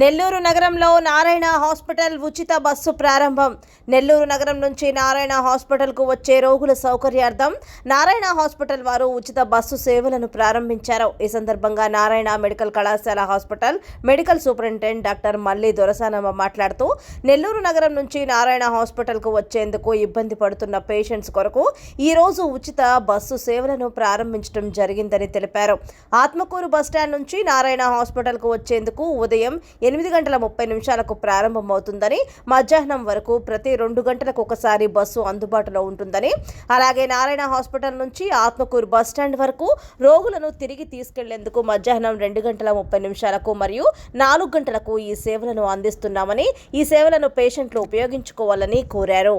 నెల్లూరు నగరంలో నారాయణ హాస్పిటల్ ఉచిత బస్సు ప్రారంభం. నెల్లూరు నగరం నుంచి నారాయణ హాస్పిటల్కు వచ్చే రోగుల సౌకర్యార్థం నారాయణ హాస్పిటల్ వారు ఉచిత బస్సు సేవలను ప్రారంభించారు. ఈ సందర్భంగా నారాయణ మెడికల్ కళాశాల hospital medical superintendent doctor Malli Dorasanamma మాట్లాడుతూ నెల్లూరు నగరం నుంచి నారాయణ హాస్పిటల్కు వచ్చేందుకు ఇబ్బంది పడుతున్న పేషెంట్స్ కొరకు ఈ రోజు ఉచిత బస్సు సేవలను ప్రారంభించడం జరిగిందని తెలిపారు. ఆత్మకూరు బస్టాండ్ నుంచి నారాయణ హాస్పిటల్కు వచ్చేందుకు ఉదయం ఎనిమిది గంటల ముప్పై నిమిషాలకు ప్రారంభమవుతుందని మధ్యాహ్నం వరకు ప్రతి రెండు గంటలకు ఒకసారి బస్సు అందుబాటులో ఉంటుందని. అలాగే నారాయణ హాస్పిటల్ నుంచి ఆత్మకూరు బస్టాండ్ వరకు రోగులను తిరిగి తీసుకెళ్ళేందుకు మధ్యాహ్నం రెండు గంటల ముప్పై నిమిషాలకు మరియు నాలుగు గంటలకు ఈ సేవలను అందిస్తున్నామని ఈ సేవలను పేషెంట్లు ఉపయోగించుకోవాలని కోరారు.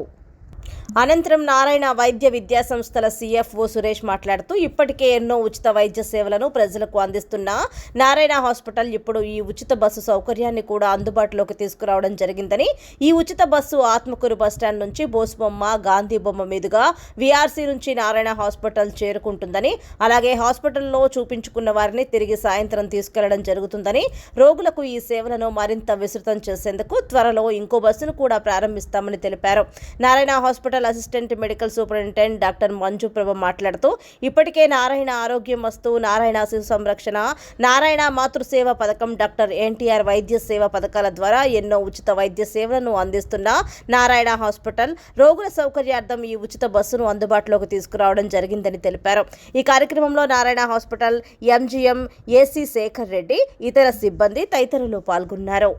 అనంతరం నారాయణ వైద్య విద్యా సంస్థల సిఎఫ్ఓ సురేష్ మాట్లాడుతూ ఇప్పటికే ఎన్నో ఉచిత వైద్య సేవలను ప్రజలకు అందిస్తున్న నారాయణ హాస్పిటల్ ఇప్పుడు ఈ ఉచిత బస్సు సౌకర్యాన్ని కూడా అందుబాటులోకి తీసుకురావడం జరిగిందని ఈ ఉచిత బస్సు ఆత్మకూరు బస్టాండ్ నుంచి బోసుబొమ్మ గాంధీ బొమ్మ మీదుగా విఆర్సీ నుంచి నారాయణ హాస్పిటల్ చేరుకుంటుందని అలాగే హాస్పిటల్లో చూపించుకున్న వారిని తిరిగి సాయంత్రం తీసుకెళ్ళడం జరుగుతుందని రోగులకు ఈ సేవలను మరింత విస్తృతం చేసేందుకు త్వరలో ఇంకో బస్సును కూడా ప్రారంభిస్తామని తెలిపారు. Narayana hospital assistant medical superintendent doctor Manjuprabha మాట్లాడుతూ ఇప్పటికే నారాయణ ఆరోగ్యం వస్తు నారాయణ శిశు సంరక్షణ నారాయణ మాతృసేవ పథకం డాక్టర్ ఎన్టీఆర్ వైద్య సేవ పథకాల ద్వారా ఎన్నో ఉచిత వైద్య సేవలను అందిస్తున్న నారాయణ హాస్పిటల్ రోగుల సౌకర్యార్థం ఈ ఉచిత బస్సును అందుబాటులోకి తీసుకురావడం జరిగిందని తెలిపారు. ఈ కార్యక్రమంలో Narayana hospital MGM AC Shekar Reddy ఇతర సిబ్బంది తదితరులు పాల్గొన్నారు.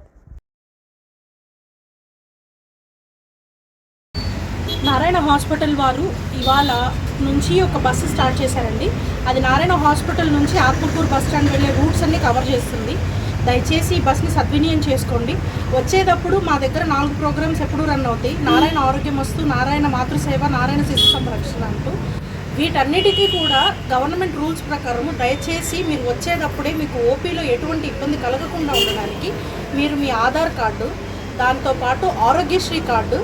నారాయణ హాస్పిటల్ వారు ఇవాళ నుంచి ఒక బస్సు స్టార్ట్ చేశారండి. అది నారాయణ హాస్పిటల్ నుంచి ఆత్మకూరు బస్ స్టాండ్ వెళ్ళే రూట్స్ అన్ని కవర్ చేస్తుంది. దయచేసి ఈ బస్ని సద్వినియోగం చేసుకోండి. వచ్చేటప్పుడు మా దగ్గర నాలుగు ప్రోగ్రామ్స్ ఎప్పుడు రన్ అవుతాయి. నారాయణ ఆరోగ్యం వస్తు నారాయణ మాతృసేవ నారాయణ శిశు సంరక్షణ అంటూ. వీటన్నిటికీ కూడా గవర్నమెంట్ రూల్స్ ప్రకారం దయచేసి మీరు వచ్చేటప్పుడే మీకు ఓపీలో ఎటువంటి ఇబ్బంది కలగకుండా ఉండడానికి మీరు మీ ఆధార్ కార్డు దాంతోపాటు ఆరోగ్యశ్రీ కార్డు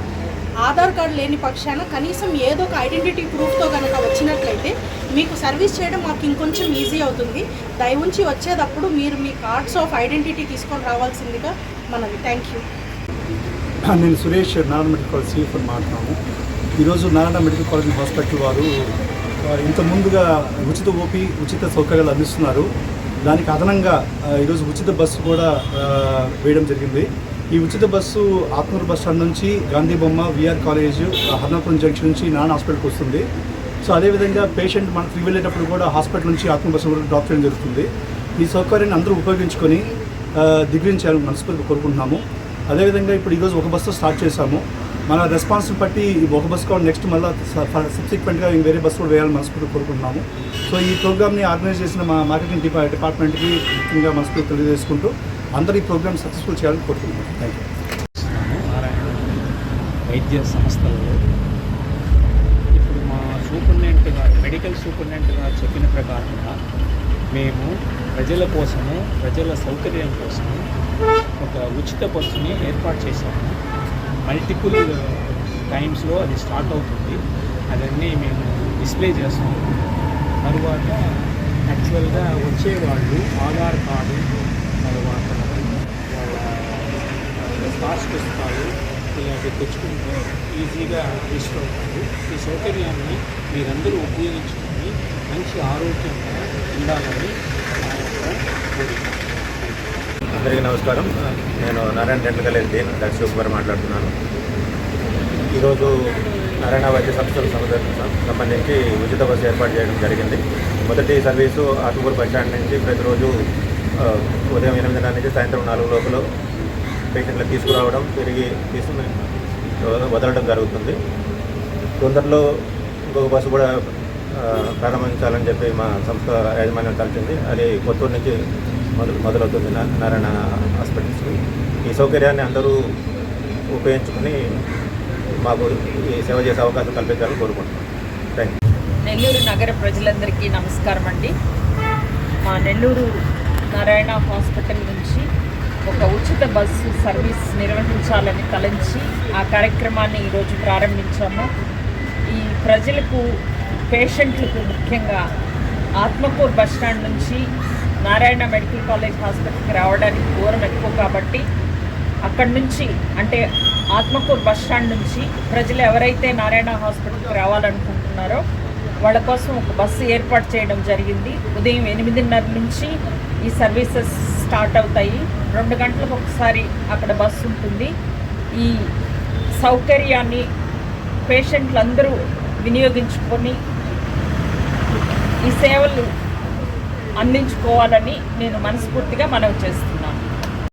ఆధార్ కార్డు లేని పక్షాన కనీసం ఏదో ఒక ఐడెంటిటీ ప్రూఫ్తో కనుక వచ్చినట్లయితే మీకు సర్వీస్ చేయడం మాకు ఇంకొంచెం ఈజీ అవుతుంది. దయవుంచి వచ్చేటప్పుడు మీరు మీ కార్డ్స్ ఆఫ్ ఐడెంటిటీ తీసుకొని రావాల్సిందిగా మనది థ్యాంక్ యూ. నేను Suresh Narayana medical college CF మాట్లాడుతున్నాము ఈరోజు నారాయణ మెడికల్ కాలేజ్ హాస్పిటల్ వారు ఇంత ముందుగా ఉచిత ఓపీ ఉచిత సౌకర్యాలు అందిస్తున్నారు. దానికి అదనంగా ఈరోజు ఉచిత బస్సు కూడా వేయడం జరిగింది. ఈ ఉచిత బస్సు ఆత్మూరు బస్ స్టాండ్ నుంచి Gandhi Bomma VR college Harnapuram junction నుంచి నారాయణ హాస్పిటల్కి వస్తుంది. సో అదేవిధంగా పేషెంట్ మనం ఫ్రీ వెళ్ళేటప్పుడు కూడా హాస్పిటల్ నుంచి ఆత్మ బస్సు కూడా డ్రాప్ చేయడం జరుగుతుంది. ఈ సౌకర్యాన్ని అందరూ ఉపయోగించుకొని ఆ, దిగ్వించాలని మనస్ఫూర్తిగా కోరుకుంటున్నాము. అదేవిధంగా ఇప్పుడు ఈరోజు ఒక బస్సు స్టార్ట్ చేశాము. మన రెస్పాన్స్ బట్టి ఒక బస్ కూడా నెక్స్ట్ మళ్ళీ సబ్సిక్వెంట్గా వేరే బస్సు కూడా వేయాలని మనస్ఫూర్తి కోరుకుంటున్నాము. సో ఈ ప్రోగ్రామ్ని ఆర్గనైజ్ చేసిన మా మార్కెటింగ్ డిపా డిపార్ట్మెంట్కి ముఖ్యంగా మనస్ఫూర్తి తెలియజేసుకుంటూ అందరూ ఈ ప్రోగ్రామ్ సక్సెస్ఫుల్ చేయాలని కోరుకుంటున్నాను. థ్యాంక్ యూ నారాయణ వైద్య సంస్థలలో ఇప్పుడు మా సూపరింటెండెంట్ గారు మెడికల్ సూపరింటెండెంట్ గారు చెప్పిన ప్రకారంగా మేము ప్రజల కోసము ప్రజల సౌకర్యం కోసము ఒక ఉచిత బస్సుని ఏర్పాటు చేశాము. మల్టిపుల్ టైమ్స్లో అది స్టార్ట్ అవుతుంది. అదన్నీ మేము డిస్ప్లే చేస్తాము. తరువాత యాక్చువల్గా వచ్చేవాళ్ళు ఆధార్ కార్డు తర్వాత వాళ్ళ పాస్ ఇలాంటివి తెచ్చుకుంటే ఈజీగా రిజిస్టర్ అవుతుంది ఈ సౌకర్యాన్ని మీరందరూ ఉపయోగించుకొని మంచి ఆరోగ్యంగా ఉండాలని అందరికీ నమస్కారం. నేను Narayana dental college dean Kumar మాట్లాడుతున్నాను. ఈరోజు నారాయణ వైద్య సంస్థలకు సంబంధించి ఉచిత బస్సు ఏర్పాటు చేయడం జరిగింది. మొదటి సర్వీసు ఆతుకూరు బస్ స్టాండ్ నుంచి ప్రతిరోజు ఉదయం ఎనిమిదిన్నర నుంచి సాయంత్రం నాలుగు లోపల పేషెంట్లు తీసుకురావడం తిరిగి తీసుకుని వదలడం జరుగుతుంది. తొందరలో ఇంకొక బస్సు కూడా ప్రారంభించాలని చెప్పి మా సంస్థ యాజమాన్యం కలిసింది అది కొత్తూరు నుంచి మొదలు మొదలవుతుంది. నా- నారాయణ హాస్పిటల్స్కి. ఈ సౌకర్యాన్ని అందరూ ఉపయోగించుకుని మాకు ఈ సేవ చేసే అవకాశం కల్పించాలని కోరుకుంటున్నాం. థ్యాంక్ యూ నెల్లూరు నగర ప్రజలందరికీ నమస్కారం అండి. మా నెల్లూరు నారాయణ హాస్పిటల్ నుంచి ఒక ఉచిత బస్సు సర్వీస్ నిర్వహించాలని తలంచి ఆ కార్యక్రమాన్ని ఈరోజు ప్రారంభించాము. ఈ ప్రజలకు పేషెంట్లకు ముఖ్యంగా ఆత్మకూరు బస్ స్టాండ్ నుంచి నారాయణ మెడికల్ కాలేజ్ హాస్పిటల్కి రావడానికి దూరం ఎక్కువ కాబట్టి అక్కడి నుంచి అంటే ఆత్మకూరు బస్ స్టాండ్ నుంచి ప్రజలు ఎవరైతే నారాయణ హాస్పిటల్కి రావాలనుకుంటున్నారో వాళ్ళ కోసం ఒక బస్సు ఏర్పాటు చేయడం జరిగింది. ఉదయం ఎనిమిదిన్నర నుంచి ఈ సర్వీసెస్ స్టార్ట్ అవుతాయి. రెండు గంటలకు ఒకసారి అక్కడ బస్సు ఉంటుంది. ఈ సౌకర్యాన్ని పేషెంట్లందరూ వినియోగించుకొని ఈ సేవలు అందించుకోవాలని నేను మనస్ఫూర్తిగా మనవి చేస్తున్నాను.